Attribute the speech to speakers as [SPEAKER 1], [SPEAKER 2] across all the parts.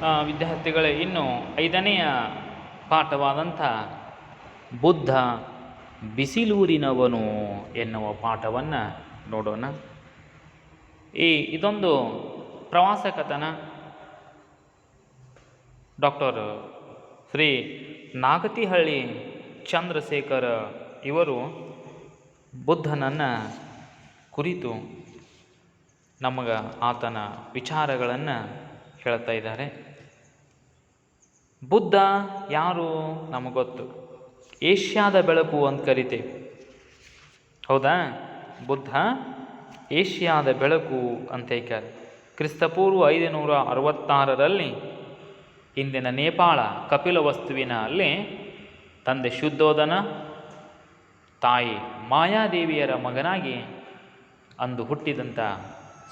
[SPEAKER 1] ವಿದ್ಯಾರ್ಥಿಗಳೇ, ಇನ್ನು ಐದನೆಯ ಪಾಠವಾದಂಥ ಬುದ್ಧ ಬಿಸಿಲೂರಿನವನು ಎನ್ನುವ ಪಾಠವನ್ನು ನೋಡೋಣ. ಈ, ಇದೊಂದು ಪ್ರವಾಸ ಕಥನ. ಡಾಕ್ಟರ್ ಶ್ರೀ ನಾಗತಿಹಳ್ಳಿ ಚಂದ್ರಶೇಖರ ಇವರು ಬುದ್ಧನನ್ನು ಕುರಿತು ನಮಗೆ ಆತನ ವಿಚಾರಗಳನ್ನು ಹೇಳ್ತಾ ಇದ್ದಾರೆ. ಬುದ್ಧ ಯಾರು ನಮಗೊತ್ತು ಏಷ್ಯಾದ ಬೆಳಕು ಅಂತ ಕರಿತೇವೆ. ಹೌದಾ? ಬುದ್ಧ ಏಷ್ಯಾದ ಬೆಳಕು ಅಂತ ಹೇಳ್ತಾರೆ ಕ್ರಿಸ್ತಪೂರ್ವ ಐದುನೂರ ಅರವತ್ತಾರರಲ್ಲಿ ಇಂದಿನ ನೇಪಾಳ ಕಪಿಲ ವಸ್ತುವಿನ ಅಲ್ಲಿ ತಂದೆ ಶುದ್ಧೋಧನ ತಾಯಿ ಮಾಯಾದೇವಿಯರ ಮಗನಾಗಿ ಅಂದು ಹುಟ್ಟಿದಂಥ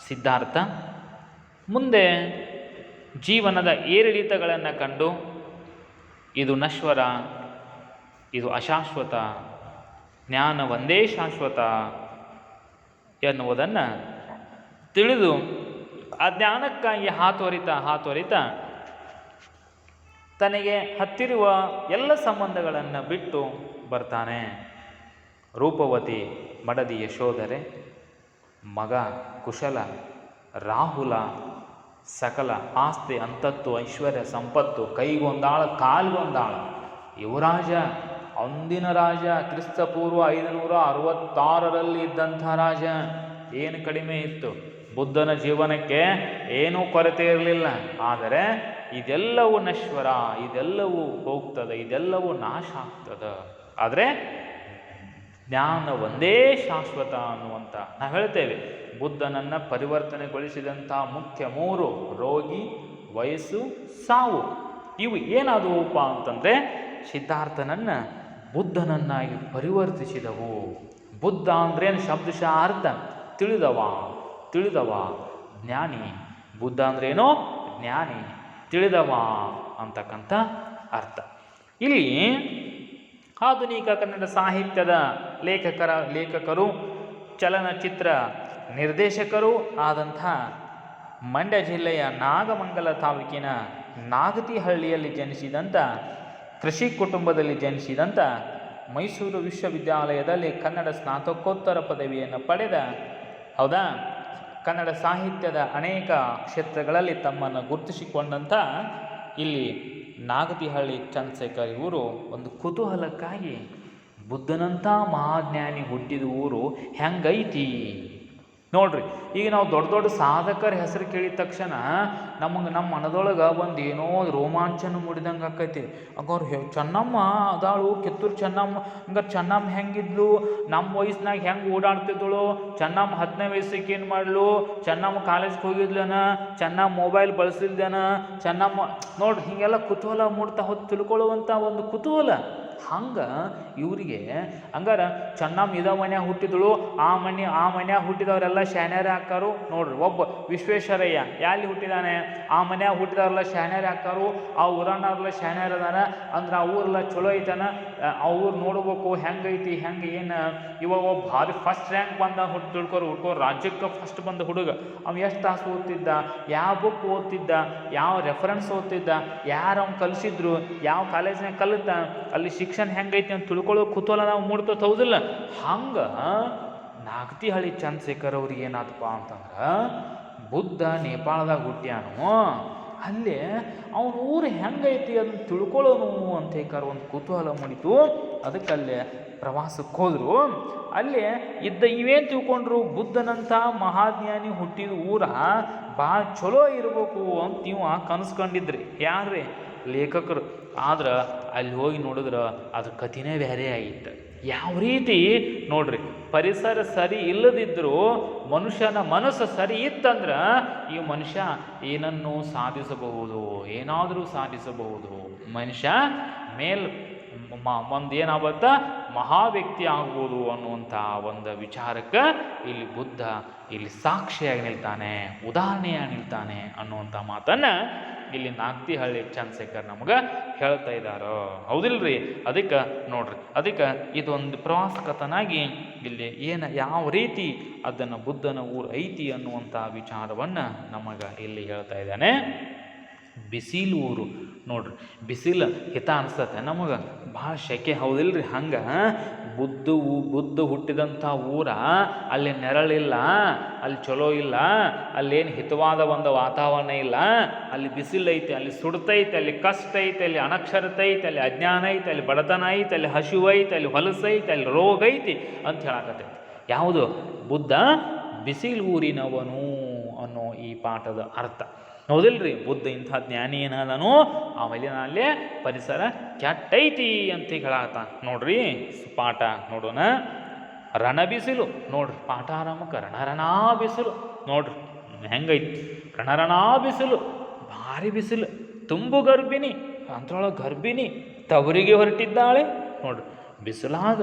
[SPEAKER 1] ಸಿದ್ಧಾರ್ಥ ಮುಂದೆ ಜೀವನದ ಏರಿಳಿತಗಳನ್ನು ಕಂಡು ಇದು ನಶ್ವರ, ಇದು ಅಶಾಶ್ವತ, ಜ್ಞಾನ ಒಂದೇ ಶಾಶ್ವತ ಎನ್ನುವುದನ್ನು ತಿಳಿದು ಆ ಜ್ಞಾನಕ್ಕಾಗಿ ಹಾತೊರಿತ ಹಾತೊರಿತ ತನಗೆ ಹತ್ತಿರುವ ಎಲ್ಲ ಸಂಬಂಧಗಳನ್ನು ಬಿಟ್ಟು ಬರ್ತಾನೆ. ರೂಪವತಿ ಮಡದಿ ಯಶೋಧರೆ ಮಗ ಕುಶಲ, ರಾಹುಲ ಸಕಲ ಆಸ್ತಿ ಅಂತತ್ತು ಐಶ್ವರ್ಯ, ಸಂಪತ್ತು, ಕೈಗೊಂದಾಳ, ಕಾಲ್ಗೊಂದಾಳ. ಯುವರಾಜ, ಅಂದಿನ ರಾಜ ಕ್ರಿಸ್ತಪೂರ್ವ ಐದುನೂರ ಅರವತ್ತಾರರಲ್ಲಿ ಇದ್ದಂಥ ರಾಜ, ಏನು ಕಡಿಮೆ ಇತ್ತು? ಬುದ್ಧನ ಜೀವನಕ್ಕೆ ಏನೂ ಕೊರತೆ ಇರಲಿಲ್ಲ. ಆದರೆ ಇದೆಲ್ಲವೂ ನಶ್ವರ, ಇದೆಲ್ಲವೂ ಹೋಗ್ತದೆ, ಇದೆಲ್ಲವೂ ನಾಶ ಆಗ್ತದೆ. ಆದರೆ ಜ್ಞಾನ ಒಂದೇ ಶಾಶ್ವತ ಅನ್ನುವಂಥ ನಾವು ಹೇಳ್ತೇವೆ. ಬುದ್ಧನನ್ನು ಪರಿವರ್ತನೆಗೊಳಿಸಿದಂಥ ಮುಖ್ಯ ಮೂರು ರೋಗಿ, ವಯಸ್ಸು, ಸಾವು. ಇವು ಏನಾದವುಪ್ಪ ಅಂತಂದರೆ ಸಿದ್ಧಾರ್ಥನನ್ನು ಬುದ್ಧನನ್ನಾಗಿ ಪರಿವರ್ತಿಸಿದವು. ಬುದ್ಧ ಅಂದ್ರೇನು ಶಬ್ದಶಃ ಅರ್ಥ? ತಿಳಿದವ ತಿಳಿದವ. ಜ್ಞಾನಿ. ಬುದ್ಧ ಅಂದ್ರೇನು? ಜ್ಞಾನಿ. ತಿಳಿದವ ಅಂತಕ್ಕಂಥ ಅರ್ಥ. ಇಲ್ಲಿ ಆಧುನಿಕ ಕನ್ನಡ ಸಾಹಿತ್ಯದ ಲೇಖಕರ, ಲೇಖಕರು ಚಲನಚಿತ್ರ ನಿರ್ದೇಶಕರು ಆದಂಥ ಮಂಡ್ಯ ಜಿಲ್ಲೆಯ ನಾಗಮಂಗಲ ತಾಲೂಕಿನ ನಾಗತಿಹಳ್ಳಿಯಲ್ಲಿ ಜನಿಸಿದಂಥ, ಕೃಷಿ ಕುಟುಂಬದಲ್ಲಿ ಜನಿಸಿದಂಥ, ಮೈಸೂರು ವಿಶ್ವವಿದ್ಯಾಲಯದಲ್ಲಿ ಕನ್ನಡ ಸ್ನಾತಕೋತ್ತರ ಪದವಿಯನ್ನು ಪಡೆದ, ಹೌದಾ? ಕನ್ನಡ ಸಾಹಿತ್ಯದ ಅನೇಕ ಕ್ಷೇತ್ರಗಳಲ್ಲಿ ತಮ್ಮನ್ನು ಗುರುತಿಸಿಕೊಂಡಂಥ ಇಲ್ಲಿ ನಾಗತಿಹಳ್ಳಿ ಚಂದ್ರಶೇಖರ್ ಇವರು ಒಂದು ಕುತೂಹಲಕ್ಕಾಗಿ ಬುದ್ಧನಂಥ ಮಹಾಜ್ಞಾನಿ ಹುಟ್ಟಿದ ಊರು ಹೆಂಗೈತಿ? ನೋಡ್ರಿ, ಈಗ ನಾವು ದೊಡ್ಡ ದೊಡ್ಡ ಸಾಧಕರ ಹೆಸರು ಕೇಳಿದ ತಕ್ಷಣ ನಮಗೆ ನಮ್ಮ ಮನದೊಳಗೆ ಒಂದು ಏನೋ ರೋಮಾಂಚನ ಮೂಡಿದಂಗೆ ಆಕೈತಿ. ಅವ್ರು ಹೆ, ಚೆನ್ನಮ್ಮ ಅದಾಳು, ಕಿತ್ತೂರು ಚೆನ್ನಮ್ಮ ಹಂಗಾರೆ ಚೆನ್ನಮ್ಮ ಹೆಂಗಿದ್ಲು ನಮ್ಮ ವಯಸ್ಸಿನಾಗ ಹೆಂಗೆ ಓಡಾಡ್ತಿದ್ದಳು, ಚೆನ್ನಮ್ಮ ಹತ್ತನೇ ವಯಸ್ಸಿಗೆ ಏನು ಮಾಡಲು, ಚೆನ್ನಮ್ಮ ಕಾಲೇಜ್ಗೆ ಹೋಗಿದ್ಲನ, ಚೆನ್ನಮ್ಮ ಮೊಬೈಲ್ ಬಳಸಿಲ್ದನ, ಚೆನ್ನಮ್ಮ, ನೋಡ್ರಿ ಹೀಗೆಲ್ಲ ಕುತೂಹಲ ಮೂಡ್ತಾ ಹೊತ್ತು ತಿಳ್ಕೊಳ್ಳುವಂಥ ಒಂದು ಕುತೂಹಲ. ಹಂಗೆ ಇವರಿಗೆ, ಹಂಗಾರ ಚೆನ್ನಮ್ಮ ಇದ ಮನ್ಯಾಗ ಹುಟ್ಟಿದಳು, ಆ ಮನೆ ಆ ಮನ್ಯಾಗ ಹುಟ್ಟಿದವರೆಲ್ಲ ಶಾನ್ಯಾರ ಹಾಕಾರು ನೋಡ್ರಿ, ಒಬ್ಬ ವಿಶ್ವೇಶ್ವರಯ್ಯ ಎಲ್ಲಿ ಹುಟ್ಟಿದಾನೆ? ಆ ಮನ್ಯಾಗ ಹುಟ್ಟಿದವರೆಲ್ಲ ಶಾನ್ಯಾರ ಹಾಕಾರು ಆ ಊರಣ್ಣವ್ರೆಲ್ಲ ಶಾನ್ಯಾರ ಅದಾನ ಅಂದ್ರೆ ಆ ಊರೆಲ್ಲ ಚಲೋ ಐತನ? ಆ- ಊರು ನೋಡ್ಬೇಕು, ಹೆಂಗೈತಿ, ಹೆಂಗೆ ಏನು? ಇವಾಗ ಒಬ್ಬ ಭಾರಿ ಫಸ್ಟ್ ರ್ಯಾಂಕ್ ಬಂದ ಹುಟ್ಟು ತಿಳ್ಕೊರು, ಹುಡ್ಕೋ, ರಾಜ್ಯಕ್ಕೆ ಫಸ್ಟ್ ಬಂದ ಹುಡುಗ. ಅವ್ನು ಎಷ್ಟು ತಾಸು ಓದ್ತಿದ್ದ? ಯಾವ ಬುಕ್ ಓದ್ತಿದ್ದ? ಯಾವ ರೆಫರೆನ್ಸ್ ಓದ್ತಿದ್ದ? ಯಾರು ಅವ್ನು ಕಲಿಸಿದ್ರು? ಯಾವ ಕಾಲೇಜ್ನಾಗ ಕಲಿತ? ಅಲ್ಲಿ ಹೆಂಗೈತಿ ಅಂತ ತಿಳ್ಕೊಳ್ಳೋ ಕುತೂಹಲ ನಾವು ಮೂಡ್ತೋ ಹೌದಿಲ್ಲ ಹಂಗೆ ನಾಗತಿಹಳ್ಳಿ ಚಂದ್ರಶೇಖರ್ ಅವ್ರಿಗೆ ಏನಾದಪ್ಪ ಅಂತಂದ್ರೆ, ಬುದ್ಧ ನೇಪಾಳದಾಗ ಹುಟ್ಟ್ಯಾನು. ಅಲ್ಲೇ ಅವನ ಊರು ಹೆಂಗೈತಿ ಅದನ್ನ ತಿಳ್ಕೊಳ್ಳೋನು ಅಂತ ಹೇಳ್ಕಾರ ಒಂದು ಕುತೂಹಲ ಮೂಡಿತು. ಅದಕ್ಕೆ ಅಲ್ಲೇ ಪ್ರವಾಸಕ್ಕೆ ಹೋದರು. ಅಲ್ಲಿ ಇದ್ದ ಇವೇನು ತಿಳ್ಕೊಂಡ್ರು ಬುದ್ಧನಂಥ ಮಹಾಜ್ಞಾನಿ ಹುಟ್ಟಿದ ಊರ ಭಾಳ ಚಲೋ ಇರಬೇಕು ಅಂತ ಇವ ಕನಸ್ಕೊಂಡಿದ್ರಿ. ಯಾರ್ರಿ? ಲೇಖಕರು. ಆದ್ರೆ ಅಲ್ಲಿ ಹೋಗಿ ನೋಡಿದ್ರೆ ಅದ್ರ ಕಥೆನೇ ಬೇರೆ ಆಗಿತ್ತು. ಯಾವ ರೀತಿ ನೋಡ್ರಿ, ಪರಿಸರ ಸರಿ ಇಲ್ಲದಿದ್ದರೂ ಮನುಷ್ಯನ ಮನಸ್ಸು ಸರಿ ಇತ್ತಂದ್ರೆ ಈ ಮನುಷ್ಯ ಏನನ್ನು ಸಾಧಿಸಬಹುದು, ಏನಾದರೂ ಸಾಧಿಸಬಹುದು. ಮನುಷ್ಯ ಮೇಲ್ ಒಂದು ಏನಾಗುತ್ತ? ಮಹಾ ವ್ಯಕ್ತಿ ಆಗ್ಬೋದು ಅನ್ನುವಂಥ ಒಂದು ವಿಚಾರಕ್ಕೆ ಇಲ್ಲಿ ಬುದ್ಧ ಇಲ್ಲಿ ಸಾಕ್ಷಿಯಾಗಿ ನಿಲ್ತಾನೆ, ಉದಾಹರಣೆಯಾಗಿ ನಿಲ್ತಾನೆ ಅನ್ನುವಂಥ ಮಾತನ್ನು ಇಲ್ಲಿ ನಾಕ್ತಿಹಳ್ಳಿ ಚಂದ್ರಶೇಖರ್ ನಮ್ಗೆ ಹೇಳ್ತಾ ಇದ್ದಾರೋ ಹೌದಿಲ್ರಿ? ಅದಕ್ಕೆ ನೋಡ್ರಿ, ಅದಕ್ಕೆ ಇದೊಂದು ಪ್ರವಾಸ ಕಥನಾಗಿ ಇಲ್ಲಿ ಏನು ಯಾವ ರೀತಿ ಅದನ್ನು ಬುದ್ಧನ ಊರು ಐತಿ ಅನ್ನುವಂಥ ವಿಚಾರವನ್ನು ನಮಗೆ ಇಲ್ಲಿ ಹೇಳ್ತಾ ಇದ್ದಾನೆ. ಬಿಸಿಲೂರು ನೋಡ್ರಿ, ಬಿಸಿಲು ಹಿತ ಅನಿಸ್ತತೆ ನಮಗೆ. ಭಾಳ ಸೆಕೆ ಹೌದಿಲ್ರಿ ಹಂಗೆ. ಬುದ್ಧ ಬುದ್ಧ ಹುಟ್ಟಿದಂಥ ಊರ ಅಲ್ಲಿ ನೆರಳಿಲ್ಲ, ಅಲ್ಲಿ ಚಲೋ ಇಲ್ಲ ಅಲ್ಲೇನು ಹಿತವಾದ ಒಂದು ವಾತಾವರಣ ಇಲ್ಲ. ಅಲ್ಲಿ ಬಿಸಿಲು ಐತೆ, ಅಲ್ಲಿ ಸುಡ್ತೈತೆ ಅಲ್ಲಿ ಕಷ್ಟ ಐತೆ, ಅಲ್ಲಿ ಅನಕ್ಷರತೆ ಐತೆ, ಅಲ್ಲಿ ಅಜ್ಞಾನ ಐತೆ, ಅಲ್ಲಿ ಬಡತನ ಐತೆ, ಅಲ್ಲಿ ಹಸಿವು ಐತೆ, ಅಲ್ಲಿ ಹೊಲಸೈತೆ ಅಲ್ಲಿ ರೋಗ ಐತಿ ಅಂತ ಹೇಳಕತ್ತೈತಿ. ಯಾವುದು? ಬುದ್ಧ ಬಿಸಿಲು ಊರಿನವನು. ಅನ್ನೋ ಈ ಪಾಠದ ಅರ್ಥ. ಹೌದಿಲ್ರಿ? ಬುದ್ಧ ಇಂಥ ಜ್ಞಾನಿ ಏನದನು ಆಮೇಲೆ ಪರಿಸರ ಕೆಟ್ಟೈತಿ ಅಂತ ಹೇಳಾತ ನೋಡ್ರಿ ಪಾಠ ನೋಡೋಣ. ರಣ ಬಿಸಿಲು ನೋಡ್ರಿ, ಪಾಠ ಆರಾಮಕ್ಕ ರಣರಣ ಬಿಸಿಲು ನೋಡ್ರಿ, ಹೆಂಗೈತಿ? ರಣರಣಾ ಬಿಸಿಲು ಭಾರಿ ಬಿಸಿಲು, ತುಂಬು ಗರ್ಭಿಣಿ ಅಂತೊಳ ಗರ್ಭಿಣಿ, ತವರಿಗೆ ಹೊರಟಿದ್ದಾಳೆ. ನೋಡ್ರಿ ಬಿಸಿಲಾಗ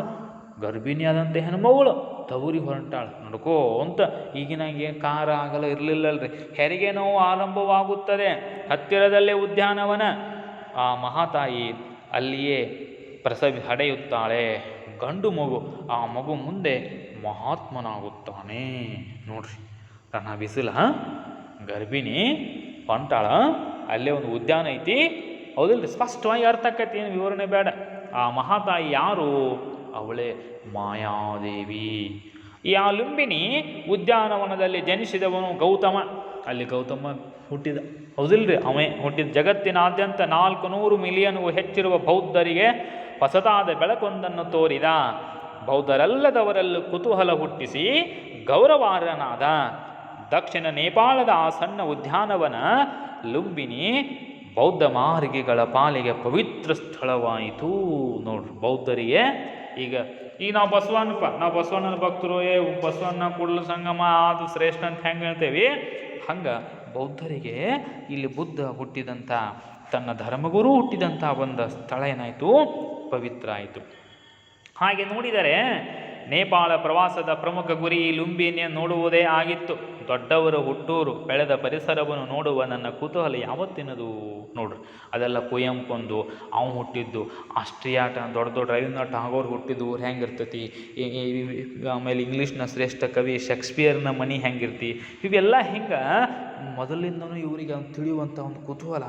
[SPEAKER 1] ಗರ್ಭಿಣಿ ಆದಂಥ ಹೆಣ್ಮಗಳು ತವರಿ ಹೊರಟಾಳ. ನೋಡ್ಕೋ ಅಂತ ಈಗಿನಾಗೆ ಕಾರ ಆಗಲ್ಲ ಇರಲಿಲ್ಲಲ್ರಿ. ಹೆರಿಗೆ ನೋವು ಆರಂಭವಾಗುತ್ತದೆ. ಹತ್ತಿರದಲ್ಲೇ ಉದ್ಯಾನವನ. ಆ ಮಹಾತಾಯಿ ಅಲ್ಲಿಯೇ ಪ್ರಸವಿ ಹಡೆಯುತ್ತಾಳೆ. ಗಂಡು ಮಗು, ಆ ಮಗು ಮುಂದೆ ಮಹಾತ್ಮನಾಗುತ್ತಾನೆ. ನೋಡ್ರಿ ರಣ ಬಿಸಿಲ ಗರ್ಭಿಣಿ, ಹೊಂಟಾಳ. ಅಲ್ಲೇ ಒಂದು ಉದ್ಯಾನ ಐತಿ. ಹೌದಿಲ್ರಿ? ಸ್ಪಷ್ಟವಾಗಿ ಅರ್ಥ ಆಕೈತಿ, ಏನು ವಿವರಣೆ ಬೇಡ. ಆ ಮಹಾತಾಯಿ ಯಾರು? ಅವಳೇ ಮಾಯಾದೇವಿ. ಈ ಆ ಲುಂಬಿನಿ ಉದ್ಯಾನವನದಲ್ಲಿ ಜನಿಸಿದವನು ಗೌತಮ. ಅಲ್ಲಿ ಗೌತಮ ಹುಟ್ಟಿದ, ಹೌದಿಲ್ರಿ? ಅವೇ ಹುಟ್ಟಿದ ಜಗತ್ತಿನಾದ್ಯಂತ ನಾಲ್ಕು ನೂರು ಮಿಲಿಯನ್ಗೂ ಹೆಚ್ಚಿರುವ ಬೌದ್ಧರಿಗೆ ಹೊಸದಾದ ಬೆಳಕೊಂದನ್ನು ತೋರಿದ. ಬೌದ್ಧರಲ್ಲದವರಲ್ಲೂ ಕುತೂಹಲ ಹುಟ್ಟಿಸಿ ಗೌರವಾರ್ಹನಾದ. ದಕ್ಷಿಣ ನೇಪಾಳದ ಆ ಸಣ್ಣ ಉದ್ಯಾನವನ ಲುಂಬಿನಿ ಬೌದ್ಧ ಮಾರ್ಗಿಗಳ ಪಾಲಿಗೆ ಪವಿತ್ರ ಸ್ಥಳವಾಯಿತು. ನೋಡ್ರಿ, ಬೌದ್ಧರಿಗೆ ಈಗ ಈಗ ನಾವು ಬಸವಣ್ಣಪ್ಪ, ನಾವು ಬಸವಣ್ಣನ ಭಕ್ತರು, ಏ, ಬಸವಣ್ಣ ಕೂಡಲ ಸಂಗಮ, ಅದು ಶ್ರೇಷ್ಠ ಅಂತ ಹೆಂಗೆ ಹೇಳ್ತೇವೆ? ಹಂಗೆ ಬೌದ್ಧರಿಗೆ ಇಲ್ಲಿ ಬುದ್ಧ ಹುಟ್ಟಿದಂಥ ತನ್ನ ಧರ್ಮಗುರು ಹುಟ್ಟಿದಂಥ ಒಂದು ಸ್ಥಳ ಏನಾಯಿತು? ಪವಿತ್ರ ಆಯಿತು. ಹಾಗೆ ನೋಡಿದರೆ ನೇಪಾಳ ಪ್ರವಾಸದ ಪ್ರಮುಖ ಗುರಿ ಈ ನೋಡುವುದೇ ಆಗಿತ್ತು. ದೊಡ್ಡವರು ಹುಟ್ಟೂರು, ಬೆಳೆದ ಪರಿಸರವನ್ನು ನೋಡುವ ನನ್ನ ಕುತೂಹಲ ಯಾವತ್ತಿನದು ನೋಡ್ರಿ. ಅದೆಲ್ಲ ಕುಯಂಪೊಂದು ಅವ್ನು ಹುಟ್ಟಿದ್ದು ಆಸ್ಟ್ರಿಯಾಟ ದೊಡ್ಡ ದೊಡ್ಡ ರವೀಂದ್ರನಾಥ್ ಟಾಗೋರ್ ಹುಟ್ಟಿದ್ದು ಊರು ಹೆಂಗಿರ್ತೈತಿ ಆಮೇಲೆ ಇಂಗ್ಲೀಷ್ನ ಶ್ರೇಷ್ಠ ಕವಿ ಶೇಕ್ಸ್ಪಿಯರ್ನ ಮನಿ ಹೆಂಗಿರ್ತಿ, ಇವೆಲ್ಲ ಹಿಂಗೆ ಮೊದಲಿಂದನೂ ಇವರಿಗೆ ಅವ್ನು ತಿಳಿಯುವಂಥ ಒಂದು ಕುತೂಹಲ,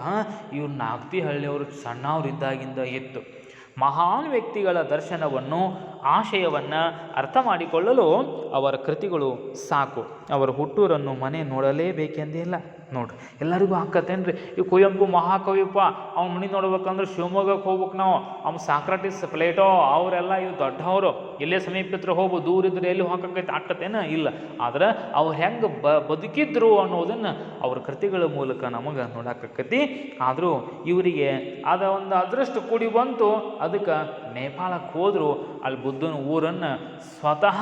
[SPEAKER 1] ಇವ್ರು ನಾಗ್ತಿಹಳ್ಳಿಯವರು ಸಣ್ಣವ್ರು ಸಣ್ಣವರಿದ್ದಾಗಿಂದ ಇತ್ತು. ಮಹಾನ್ ವ್ಯಕ್ತಿಗಳ ದರ್ಶನವನ್ನು ಆಶಯವನ್ನು ಅರ್ಥ ಮಾಡಿಕೊಳ್ಳಲು ಅವರ ಕೃತಿಗಳು ಸಾಕು. ಅವರ ಹುಟ್ಟೂರನ್ನು ಮನೆ ನೋಡಲೇಬೇಕೆಂದಿಲ್ಲ ನೋಡ್ರಿ ಎಲ್ಲರಿಗೂ ಹಾಕತ್ತೇನ್ರಿ. ಈ ಕುವೆಂಪು ಮಹಾಕವಿಪ್ಪ ಅವ್ನ ಮನೆ ನೋಡ್ಬೇಕಂದ್ರೆ ಶಿವಮೊಗ್ಗಕ್ಕೆ ಹೋಗ್ಬೇಕು ನಾವು. ಅವ್ನು ಸಾಕ್ರಾಟಿಸ್ ಪ್ಲೇಟೋ, ಅವರೆಲ್ಲ ಇವು ದೊಡ್ಡವರು. ಇಲ್ಲೇ ಸಮೀಪತ್ರ ಹೋಗ್ಬೋದು ದೂರ ಇದ್ರೆ ಎಲ್ಲಿ ಹೋಗಕ್ಕೈತೆ ಆಕತ್ತೇನ ಇಲ್ಲ. ಆದ್ರೆ ಅವ್ರು ಹೆಂಗೆ ಬ, ಬದುಕಿದ್ರು ಅನ್ನೋದನ್ನು ಅವ್ರ ಕೃತಿಗಳ ಮೂಲಕ ನಮಗೆ ನೋಡಕ್ಕೈತಿ ಆದರೂ ಇವರಿಗೆ ಅದ ಒಂದು ಅದೃಷ್ಟ ಕೂಡಿ ಬಂತು. ಅದಕ್ಕೆ ನೇಪಾಳಕ್ಕೆ ಹೋದರೂ. ಅಲ್ಲಿ ಬುದ್ಧನ ಊರನ್ನು ಸ್ವತಃ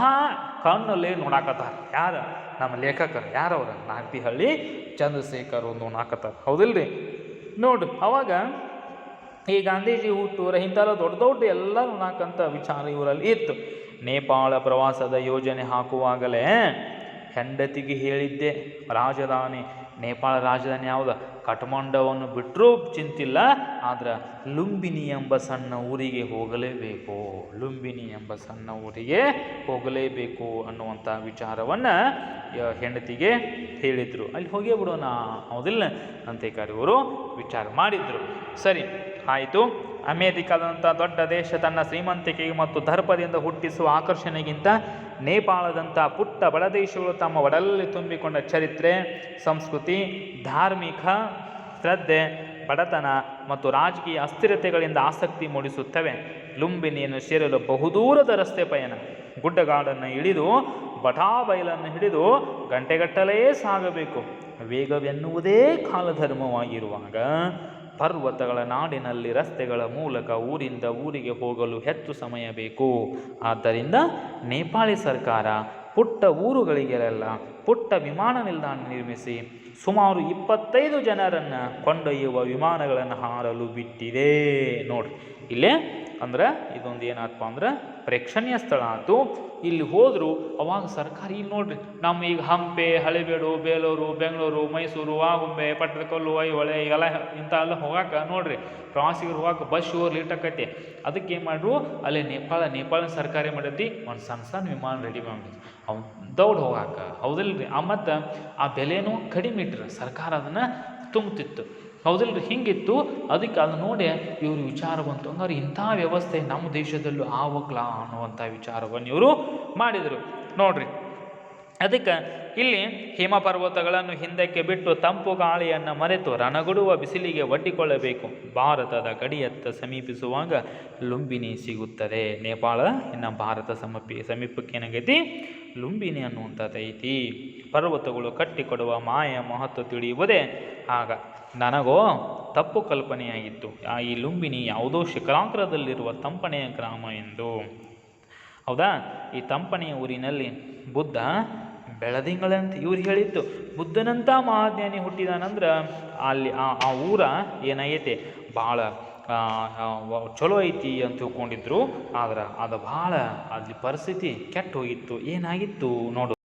[SPEAKER 1] ಕಣ್ಣಲ್ಲಿ ನೋಡಾಕತ್ತಾರ. ಯಾರು? ನಮ್ಮ ಲೇಖಕರು ಯಾರವ್ರು? ನಾಗ್ತಿಹಳ್ಳಿ ಚಂದ್ರಶೇಖರ್ ಒಂದು ನಾಕತ್ತಾರ. ಹೌದಿಲ್ರಿ? ನೋಡು, ಅವಾಗ ಈ ಗಾಂಧೀಜಿ ಹುಟ್ಟೂರ ಇಂಥೆಲ್ಲ ದೊಡ್ಡ ದೊಡ್ಡ ಎಲ್ಲ ನಾಕಂತ ವಿಚಾರ ಇವರಲ್ಲಿ ಇತ್ತು. ನೇಪಾಳ ಪ್ರವಾಸದ ಯೋಜನೆ ಹಾಕುವಾಗಲೇ ಹೆಂಡತಿಗೆ ಹೇಳಿದ್ದೆ, ರಾಜಧಾನಿ, ನೇಪಾಳ ರಾಜಧಾನಿ ಯಾವುದು? ಕಠ್ಮಂಡವನ್ನು ಬಿಟ್ಟರೂ ಚಿಂತಿಲ್ಲ, ಆದರೆ ಲುಂಬಿನಿ ಎಂಬ ಸಣ್ಣ ಊರಿಗೆ ಹೋಗಲೇಬೇಕು. ಲುಂಬಿನಿ ಎಂಬ ಸಣ್ಣ ಊರಿಗೆ ಹೋಗಲೇಬೇಕು ಅನ್ನುವಂಥ ವಿಚಾರವನ್ನು ಹೆಂಡತಿಗೆ ಹೇಳಿದರು. ಅಲ್ಲಿ ಹೋಗೇ ಬಿಡೋಣ, ಹೌದಿಲ್ಲ ಅಂತೇಕಾರಿ ಅವರು ವಿಚಾರ ಮಾಡಿದರು. ಸರಿ. ಆಯಿತು. ಅಮೇರಿಕಾದಂಥ ದೊಡ್ಡ ದೇಶ ತನ್ನ ಶ್ರೀಮಂತಿಕೆಗೆ ಮತ್ತು ದರ್ಪದಿಂದ ಹುಟ್ಟಿಸುವ ಆಕರ್ಷಣೆಗಿಂತ ನೇಪಾಳದಂಥ ಪುಟ್ಟ ಬಡದೇಶಗಳು ತಮ್ಮ ಒಡಲಲ್ಲಿ ತುಂಬಿಕೊಂಡ ಚರಿತ್ರೆ, ಸಂಸ್ಕೃತಿ, ಧಾರ್ಮಿಕ ಶ್ರದ್ಧೆ, ಬಡತನ ಮತ್ತು ರಾಜಕೀಯ ಅಸ್ಥಿರತೆಗಳಿಂದ ಆಸಕ್ತಿ ಮೂಡಿಸುತ್ತವೆ. ಲುಂಬಿನಿಯನ್ನು ಸೇರಲು ಬಹುದೂರದ ರಸ್ತೆ ಪಯಣ. ಗುಡ್ಡಗಾಡನ್ನು ಇಳಿದು ಬಟಾಬೈಲನ್ನು ಹಿಡಿದು ಗಂಟೆಗಟ್ಟಲೇ ಸಾಗಬೇಕು. ವೇಗವೆನ್ನುವುದೇ ಕಾಲಧರ್ಮವಾಗಿರುವಾಗ ಪರ್ವತಗಳ ನಾಡಿನಲ್ಲಿ ರಸ್ತೆಗಳ ಮೂಲಕ ಊರಿಂದ ಊರಿಗೆ ಹೋಗಲು ಹೆಚ್ಚು ಸಮಯ ಬೇಕು. ಆದ್ದರಿಂದ ನೇಪಾಳಿ ಸರ್ಕಾರ ಪುಟ್ಟ ಊರುಗಳಿಗೆಲ್ಲ ಪುಟ್ಟ ವಿಮಾನ ನಿಲ್ದಾಣ ನಿರ್ಮಿಸಿ ಸುಮಾರು ಇಪ್ಪತ್ತೈದು ಜನರನ್ನು ಕೊಂಡೊಯ್ಯುವ ವಿಮಾನಗಳನ್ನು ಹಾರಲು ಬಿಟ್ಟಿದೆ. ನೋಡಿ ಇಲ್ಲೇ ಅಂದ್ರೆ ಇದೊಂದು ಏನಾಯ್ತಪ್ಪ ಅಂದ್ರೆ ಪ್ರೇಕ್ಷಣೀಯ ಸ್ಥಳ ಆಯಿತು. ಇಲ್ಲಿ ಹೋದರೂ ಅವಾಗ ಸರ್ಕಾರ ಇಲ್ಲಿ ನೋಡ್ರಿ. ನಮ್ಮ ಈಗ ಹಂಪೆ, ಹಳೆಬೇಡು, ಬೇಲೂರು, ಬೆಂಗಳೂರು, ಮೈಸೂರು ಆಗುಂಬೆ ಪಟ್ಟದಕಲ್ಲು, ಐಹೊಳೆ ಇವೆಲ್ಲ ಇಂಥ ಎಲ್ಲ ಹೋಗಾಕ ನೋಡ್ರಿ. ಪ್ರವಾಸಿಗರು ಹೋಗಾಕ ಬಸ್ ಶೋರ್ ಆಕೈತಿ. ಅದಕ್ಕೆ ಏನು ಮಾಡ್ರು? ಅಲ್ಲಿ ನೇಪಾಳ ನೇಪಾಳ ಸರ್ಕಾರ ಮಾಡೈತಿ ಒಂದು ಸಣ್ಣ ಸಣ್ಣ ವಿಮಾನ ರೆಡಿ ಮಾಡಿ ಅವ್ನು ದೌಡ್ ಹೋಗಾಕ. ರೀ ಆ ಮತ್ತು ಆ ಬೆಲೆನೂ ಕಡಿಮೆ ಇಟ್ರು ಸರ್ಕಾರ ಅದನ್ನು ತುಂಬುತ್ತಿತ್ತು ಹೌದಿಲ್ರಿ? ಹಿಂಗಿತ್ತು. ಅದಕ್ಕೆ ಅದು ನೋಡಿ ಇವರು ವಿಚಾರ ಬಂತು ಅಂದ್ರೆ ಇಂಥ ವ್ಯವಸ್ಥೆ ನಮ್ಮ ದೇಶದಲ್ಲೂ ಆವಕ್ಲ ಅನ್ನುವಂಥ ವಿಚಾರವನ್ನು ಇವರು ಮಾಡಿದರು. ನೋಡ್ರಿ. ಅದಕ್ಕೆ ಇಲ್ಲಿ ಹಿಮ ಪರ್ವತಗಳನ್ನು ಹಿಂದಕ್ಕೆ ಬಿಟ್ಟು ತಂಪು ಗಾಳಿಯನ್ನು ಮರೆತು ರಣಗುಡುವ ಬಿಸಿಲಿಗೆ ಒಡ್ಡಿಕೊಳ್ಳಬೇಕು. ಭಾರತದ ಗಡಿಯತ್ತ ಸಮೀಪಿಸುವಾಗ ಲುಂಬಿನಿ ಸಿಗುತ್ತದೆ. ನೇಪಾಳ, ಇನ್ನು ಭಾರತ ಸಮೀಪಿ, ಸಮೀಪಕ್ಕೆ ಏನಾಗೈತಿ ಲುಂಬಿನಿ ಅನ್ನುವಂಥದ್ದು ಐತಿ. ಪರ್ವತಗಳು ಕಟ್ಟಿಕೊಡುವ ಮಾಯ ಮಹತ್ವ ತಿಳಿಯುವುದೇ ಆಗ. ನನಗೋ ತಪ್ಪು ಕಲ್ಪನೆಯಾಗಿತ್ತು. ಆ ಈ ಲುಂಬಿನಿ ಯಾವುದೋ ಶಿಖರಾಂಕ್ರದಲ್ಲಿರುವ ತಂಪನೆಯ ಗ್ರಾಮ ಎಂದು. ಹೌದಾ? ಈ ತಂಪನೆಯ ಊರಿನಲ್ಲಿ ಬುದ್ಧ ಬೆಳದಿಂಗಳಂತ ಇವ್ರು ಹೇಳಿತ್ತು ಬುದ್ಧನಂಥ ಮಹಾಜ್ಞಾನಿ ಹುಟ್ಟಿದಾನಂದ್ರೆ ಅಲ್ಲಿ ಆ ಆ ಊರ ಏನಾಗೈತೆ? ಭಾಳ ಚಲೋ ಐತಿ ಅಂತ ತಿಳ್ಕೊಂಡಿದ್ರು. ಆದ್ರೆ ಅದು ಭಾಳ ಅಲ್ಲಿ ಪರಿಸ್ಥಿತಿ ಕೆಟ್ಟ ಹೋಗಿತ್ತು. ಏನಾಗಿತ್ತು ನೋಡು.